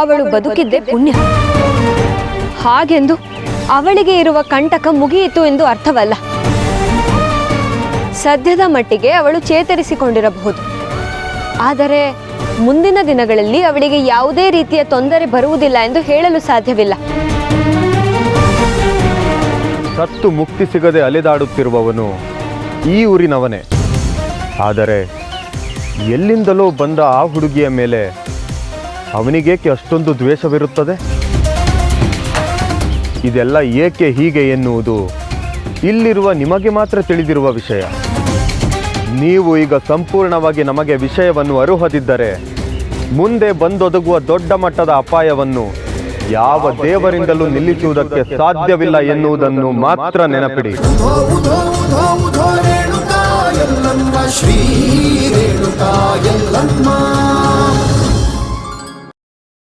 ಅವಳು ಬದುಕಿದ್ದೆ ಪುಣ್ಯ. ಹಾಗೆಂದು ಅವಳಿಗೆ ಇರುವ ಕಂಟಕ ಮುಗಿಯಿತು ಎಂದು ಅರ್ಥವಲ್ಲ. ಸದ್ಯದ ಮಟ್ಟಿಗೆ ಅವಳು ಚೇತರಿಸಿಕೊಂಡಿರಬಹುದು. ಆದರೆ ಮುಂದಿನ ದಿನಗಳಲ್ಲಿ ಅವಳಿಗೆ ಯಾವುದೇ ರೀತಿಯ ತೊಂದರೆ ಬರುವುದಿಲ್ಲ ಎಂದು ಹೇಳಲು ಸಾಧ್ಯವಿಲ್ಲ. ಸತ್ತು ಮುಕ್ತಿ ಸಿಗದೆ ಅಲೆದಾಡುತ್ತಿರುವವನು ಈ ಊರಿನವನೇ. ಆದರೆ ಎಲ್ಲಿಂದಲೋ ಬಂದ ಆ ಹುಡುಗಿಯ ಮೇಲೆ ಅವನಿಗೇಕೆ ಅಷ್ಟೊಂದು ದ್ವೇಷವಿರುತ್ತದೆ ಇದೆಲ್ಲ ಏಕೆ ಹೀಗೆ ಎನ್ನುವುದು ಇಲ್ಲಿರುವ ನಿಮಗೆ ಮಾತ್ರ ತಿಳಿದಿರುವ ವಿಷಯ ನೀವು ಈಗ ಸಂಪೂರ್ಣವಾಗಿ ನಮಗೆ ವಿಷಯವನ್ನು ಅರುಹದಿದ್ದರೆ ಮುಂದೆ ಬಂದೊದಗುವ ದೊಡ್ಡ ಮಟ್ಟದ ಅಪಾಯವನ್ನು ಯಾವ ದೇವರಿಂದಲೂ ನಿಲ್ಲಿಸುವುದಕ್ಕೆ ಸಾಧ್ಯವಿಲ್ಲ ಎನ್ನುವುದನ್ನು ಮಾತ್ರ ನೆನಪಿಡಿ ಶ್ರೀ